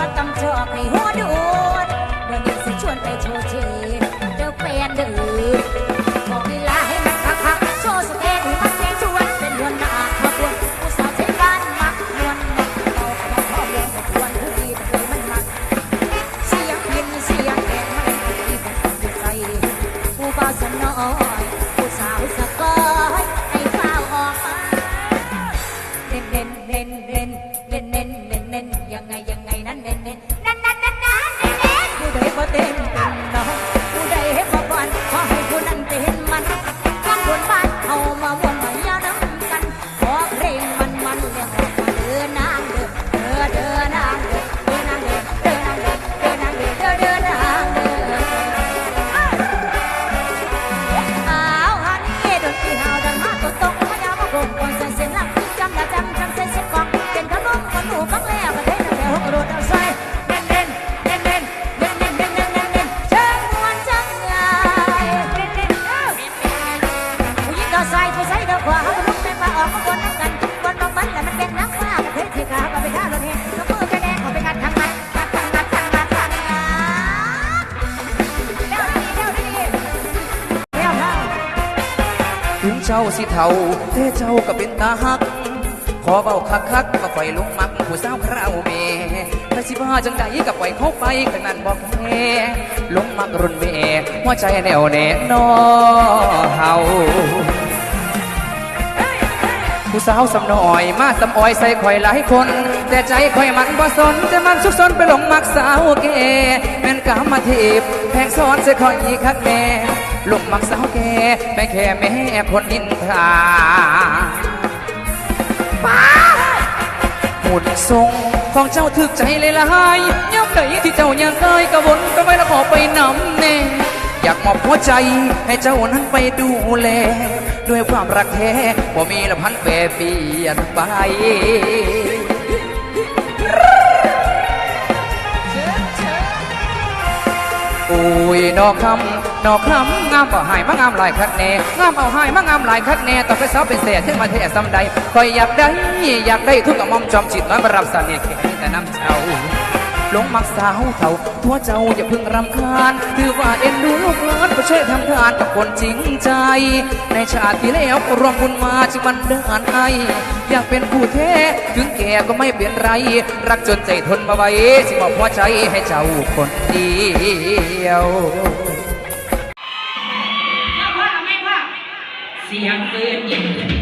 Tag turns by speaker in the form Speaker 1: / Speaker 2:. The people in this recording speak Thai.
Speaker 1: ก็ต้องชอบให้หัวดูดเดี๋ยวนี้สิชวนไปโชว์เชเดี๋ยวแฟนเดือบ bater, เจ้าสิเท่าแต่
Speaker 2: เจ้าก็เป็นตาฮัก ขอเบาคักคักก็ปล่อยลงมักผู้สาวคราวเมแต่สิว่าจังใดก็ปล่อยเขาไปขนาดบอกแม่ลงมักรุนเมหัวใจแนวแน่นอเฮาผู้สาวสำน้อย มาสำอ้อยใส่ข่อยหลายคน แต่ใจข่อยมันบ่สนจะมันสุกสนไปหลงมักสาวแก่แม่นกามาทีบแพงซ้อนใส่ข่อยอีกคักแม่ ลงมักสาวแก่ไม่แค่แม่คนนินทาหุ่นทรงของเจ้าถึกใจเลยละหายย่ำใดที่เจ้ายังเคยกระวนก็ไม่ละขอไปนำแน่อยากมอบหัวใจให้เจ้านั้นไปดูแล ด้วยความรักแท้บ่มีละพันแปรเปลี่ยนไปโอ้ยนอกคำ นอกคำงามเอาหายมางามหลายคักแน่งามเอาหายมางามหลายคักแน่ต่อไปสาวเป็นเศษขึ้นมาเทศสำใดคอยอยากได้อยากได้ทุกกระมอมจอมจิตน้อยมารับสาเนี่ยแค่แต่น้ำเจ้าหลงมักสาวเท่าทั่วเจ้าอย่าเพิ่งรำคาญถือว่าเอ็นดูลูกหลานก็ช่วยทำทานกับคนจริงใจ ในชาติที่แล้วก็รวมบุญมาจึงมันเดินไออยากเป็นผู้แท้ถึงแก่ก็ไม่เปลี่ยนไร รักจนใจทนมาไว้สิมอบหัวใจให้เจ้าคนเดียว
Speaker 3: 两个月